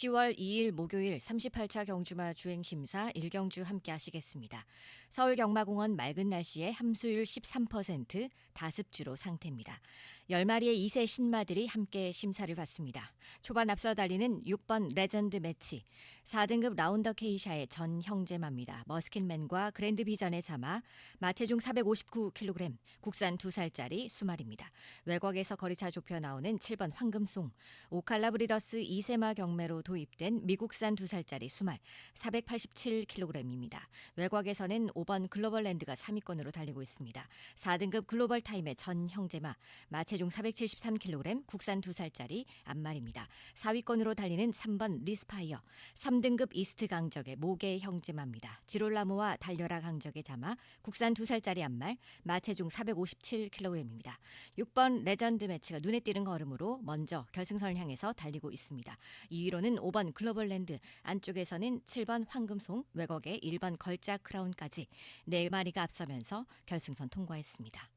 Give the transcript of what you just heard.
10월 2일 목요일 38차 경주마 주행 심사 1경주 함께 하시겠습니다. 서울 경마공원 맑은 날씨에 함수율 13%, 다습주로 상태입니다. 10마리의 2세 신마들이 함께 심사를 받습니다. 초반 앞서 달리는 6번 레전드 매치, 4등급 라운더 케이샤의 전 형제마입니다. 머스킨맨과 그랜드 비전의 자마, 마체중 459kg, 국산 2살짜리 수말입니다. 외곽에서 거리차 좁혀 나오는 7번 황금송, 오칼라 브리더스 2세마 경매로 도입된 미국산 2살짜리 수말 487kg입니다. 외곽에서는 5번 글로벌 랜드가 3위권으로 달리고 있습니다. 4등급 글로벌 타임의 전 형제마 마체중 473kg 국산 2살짜리 앞말입니다. 4위권으로 달리는 3번 리스파이어 3등급 이스트 강적의 모계 형제마입니다. 지롤라모와 달려라 강적의 자마 국산 2살짜리 앞말 마체중 457kg입니다. 6번 레전드 매치가 눈에 띄는 걸음으로 먼저 결승선을 향해서 달리고 있습니다. 2위로는 5번 글로벌랜드, 안쪽에서는 7번 황금송, 외곽에 1번 걸작 크라운까지 4마리가 앞서면서 결승선 통과했습니다.